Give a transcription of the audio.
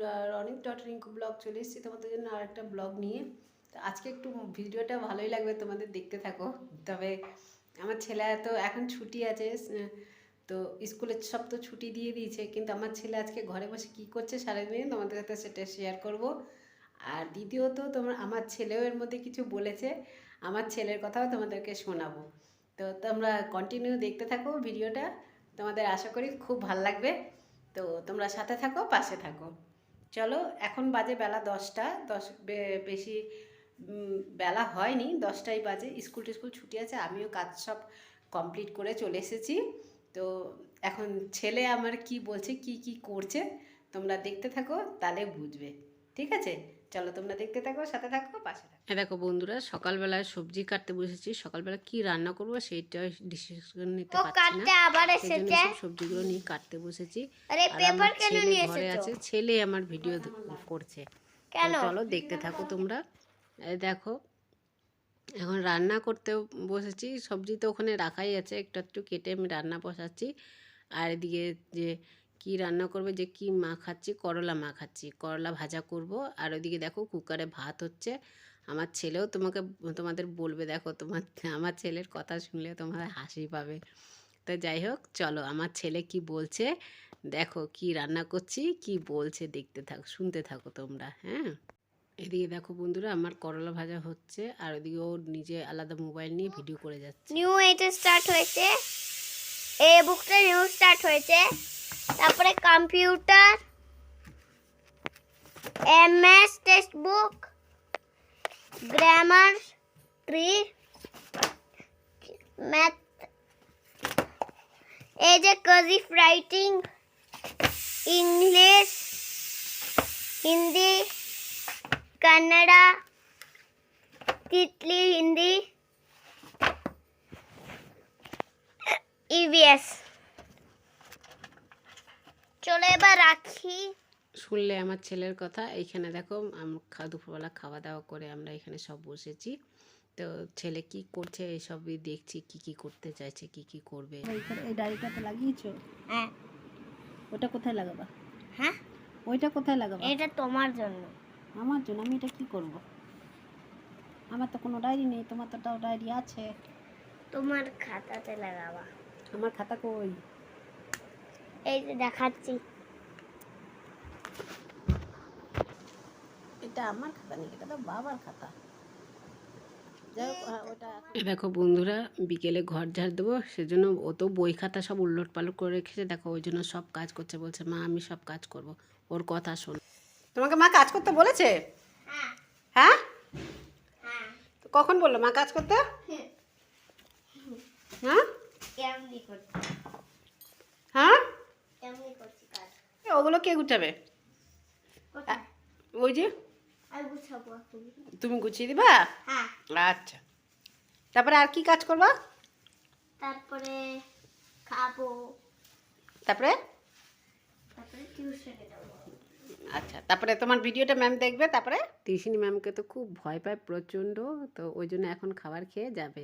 বন্ধুরা অনেক dot Rinku blog চলে এসেছি তোমাদের জন্য আরেকটা ব্লগ নিয়ে। তো আজকে একটু ভিডিওটা ভালোই লাগবে তোমাদের দেখতে থাকো। তবে আমার ছেলে তো এখন ছুটি আছে তো স্কুলের সব তো ছুটি দিয়ে দিয়েছে, কিন্তু আমার ছেলে আজকে ঘরে বসে কী করছে সারাদিন তোমাদের সাথে সেটা শেয়ার করব। আর দ্বিতীয়ত তোমার, আমার ছেলেও এর মধ্যে কিছু বলেছে, আমার ছেলের কথাও তোমাদেরকে শোনাবো। তো তোমরা কন্টিনিউ দেখতে থাকো ভিডিওটা, তোমাদের আশা করি খুব ভালো লাগবে। তো তোমরা সাথে থাকো, পাশে থাকো। চলো, এখন বাজে বেলা দশটা। দশ বেশি বেলা হয়নি। দশটাই বাজে। স্কুল টিস্কুল ছুটি আছে, আমিও কাজ সব কমপ্লিট করে চলে এসেছি। তো এখন ছেলে আমার কি বলছে, কি কি করছে, তোমরা দেখতে থাকো, তাহলে বুঝবে। ঠিক আছে? চলো তোমরা দেখতে থাকো সাথে থাকো পাশে থাকো। হ্যাঁ দেখো বন্ধুরা সকালবেলায় সবজি কাটতে বসেছি। সকালবেলা কি রান্না করব সেইটা ডিসিশন নিতে পারছি না। আবার এসেছে? সবজিগুলো নিয়ে কাটতে বসেছি। আরে পেপার কেন ছেলে নিয়ে ঘরে এসেছ? আছে ছেলে আমার ভিডিও করছে। কেন? চলো দেখতে থাকো তোমরা। এই দেখো এখন রান্না করতে বসেছি। সবজি তো ওখানে রাখাই আছে একটু একটু কেটে আমি রান্না বসাচ্ছি। আর এদিকে যে কি রান্না করবে, যে কি মাখাচ্ছি করলা মাখাচ্ছি করলা ভাজা করব। আর ওইদিকে দেখো কুকারে ভাত হচ্ছে। আমার ছেলেও তোমাকে, তোমাদের বলবে, দেখো তোমার, আমার ছেলের কথা শুনলে তোমার হাসি পাবে। তো যাই হোক, চলো আমার ছেলে কি বলছে, দেখো কি রান্না করছি, কি বলছে দেখতে থাকো, শুনতে থাকো তোমরা হ্যাঁ? এদিকে দেখো বন্ধুরা, আমার করলা ভাজা হচ্ছে, আর ওদিকে ও নিজে আলাদা মোবাইল নিয়ে ভিডিও করে যাচ্ছে। নিউ এটা স্টার্ট হয়েছে। এ বুকটা নিউ স্টার্ট হয়েছে। তারপরে computer MS text book grammar tree math এই যে কাজিফ writing English Hindi Kannada Titli Hindi EVS চলো এবার রাখি। শুনলে আমার ছেলের কথা এইখানে দেখো আমরা দুপুরবেলা খাওয়া দাওয়া করে আমরা এখানে সব বসেছি। তো ছেলে কি করছে এসবই দেখছি কি কি করতে চাইছে কি কি করবে। এই ডাড়িটাতে লাগিয়েছো? হ্যাঁ। ওটা কোথায় লাগাবা? হ্যাঁ? ওইটা কোথায় লাগাবা? এটা তোমার জন্য। আমার জন্য আমি এটা কি করব? আমার তো কোনো ডায়েরি নেই তোমার তো ডায়েরি আছে। তোমার খাতাতে লাগাবা। আমার খাতা কই? এই যে দেখাচ্ছি। এটা আমার খাতা নেই এটা তো বাবার খাতা। যাই হোক হ্যাঁ, ওটা দেখো বন্ধুরা বিকেলে ঘর ঝাড় দেবো সেজন্য ও তো বই খাতা সব উল্লট পালট করে রেখেছে। দেখো ওই জন্য সব কাজ করছে বলছে মা আমি সব কাজ করব। ওর কথা শোন। তোমাকে মা কাজ করতে বলেছে? হ্যাঁ। হ্যাঁ? হ্যাঁ। তো কখন বলল মা কাজ করতে? হ্যাঁ? হ্যাঁ এমনি করছি কাজ এ, ওগুলো কে গুটাবে ওই যে? গুছাবো তুমি গুছিয়ে দিবা? হ্যাঁ। আচ্ছা। তারপরে আর কি কাজ করবা? তারপরে খাব। তারপরে? আচ্ছা তারপরে তোমার ভিডিওটা ম্যাম দেখবে তারপরে? টিউশনি ম্যামকে তো খুব ভয় পায় প্রচণ্ড তো ওই জন্য এখন খাবার খেয়ে যাবে।